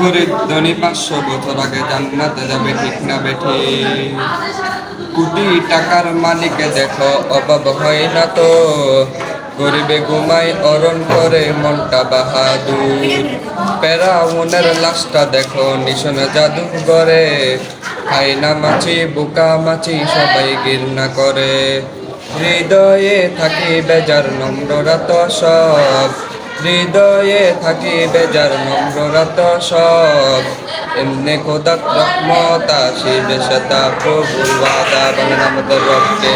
গরিব ধনী পাঁচশো বছর আগে জান্নাতে যাবে, ঠিক না বেঠি? কোটি টাকার মালিকে দেখো, অভাব হয় না তো। গরিবে ঘুমাই অরণ করে মনটা বাহাদুর। প্যারাউনের লাশটা দেখো, নিশন জাদু করে খাইনা মাছি, বুকা মাছি, সবাই ঘৃণা করে। হৃদয়ে থাকি বেজার নম্ররা তো সব। হৃদয়ে থাকি বেজার নম্ররা তো সব এমনি খোদা রহমত আসিবে সেটা প্রভুর ওয়াদা বলেন আমাদের রবকে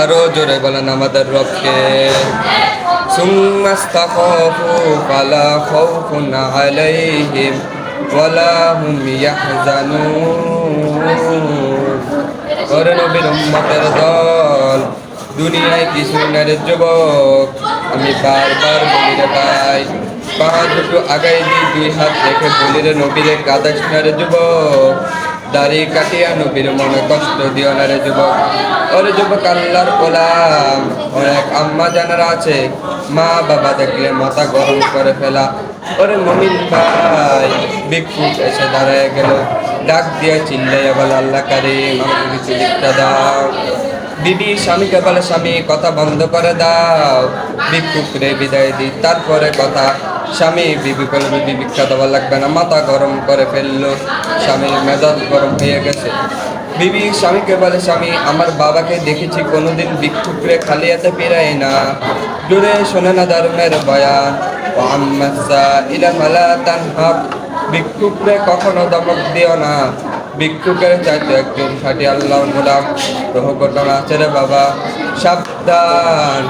আরো জোরে বলেন আমাদের রবকে ثم استخافوا فلا خوف عليهم ولا هم يحزنون ওরে নবীর উম্মতের দল দুনিয়ায় কিছুই না রে যুবক আমি বারবার বলি রে ভাই পাহাড় দুটো আগাই দিই, দুই হাত রেখে বলি রে নবীরে কাদাস না রে যুবক, দাড়ি কাটিয়া নবীর মনে কষ্ট দিও না রে যুবক। ওরে যুবক, আল্লাহর গোলাম অনেক আম্মা জানারা আছে, মা বাবা দেখলে মাথা গরম করে ফেলা। ওরে মমিন ভাই ভিক্ষুক এসে দাঁড়ায় গেল। ডাক দিয়ে চিল্লাইয়া বলে, আল্লাহ কারিম আমাকে কিছু দীক্ষা দাও। বিবি স্বামীকে বলে স্বামী, কথা বন্ধ করে দাও। ভিক্ষুকরে বিদায় দিই তারপরে কথা। স্বামী বিবি বলে, বিবি, ভিক্ষা দেওয়া লাগবে না, মাথা গরম করে ফেলল। স্বামীর মেজাজ গরম হয়ে গেছে। বিবি স্বামীকে বলে স্বামী, আমার বাবাকে দেখেছি, কোনোদিন ভিক্ষুকরে খালি হাতে ফিরাই না। জুড়ে শোনে না দারুণের বয়ান। আম্মাসা ইলা ফালা তানহাক ভিক্ষুকরে কখনো দমক দিও না। ভিক্ষুকের চাইতে একজন খাটি আল্লাহ গোলাম গ্রহ ঘটনা আছে রে বাবা। সাবধান।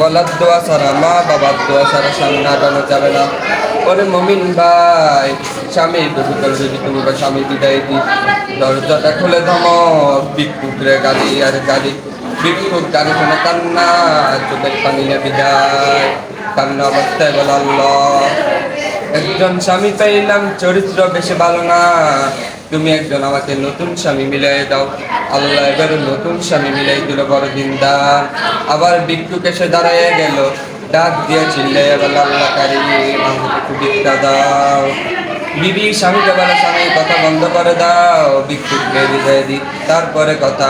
গলার দোয়া ছাড়া, মা বাবার দোয়া ছাড়া সামনে আগানো যাবে না। ওরে মমিন ভাই, স্বামী দুটো যদি তুমি বা স্বামী বিদায় দি দরজাটা খুলে ধমক। ভিক্ষুকরে গালি আর গালি ভিক্ষুক গালি শুনে কান্না, চোখের পানি বিদায়। কান্না অবস্থায় বল একজন স্বামী পাইলাম, চরিত্র বেশি ভালো না। তুমি একজন আমাকে নতুন স্বামী মিলাই দাও। আল্লাহ এবার নতুন স্বামী মিলাই দিল, বড় দিনদার। আবার ভিক্ষুক এসে দাঁড়াইয়া গেল। ডাক দিয়ে চিল্লাইয়া বলে আল্লাহ কারি আমাকে দাও। বিবি, স্বামীকে বলে, স্বামী, কথা বন্ধ করে দাও। ভিক্ষুককে বিদায় দি। তারপরে কথা,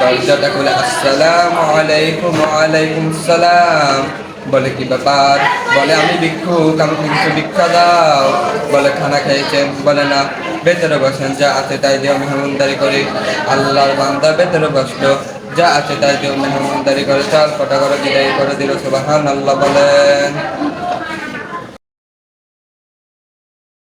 দরজাটা খুলে, আসসালাম আলাইকুম, ওয়ালাইকুম সালাম। বলে কি ব্যাপার? বলে, আমি ভিক্ষুক আমাকে কিছু ভিক্ষা দাও। বলে, খানা খেয়েছেন বলে, না, ভেতরে বসেন, যা আছে তাই দিয়ে মেহমানদারি করি। আল্লাহর বান্দা ভেতরে বসল, যা আছে তাই দিয়ে মেহমানদারি করে, চাল ফটা করে, বিদায় করে দিল। সুবাহান আল্লাহ বলেন।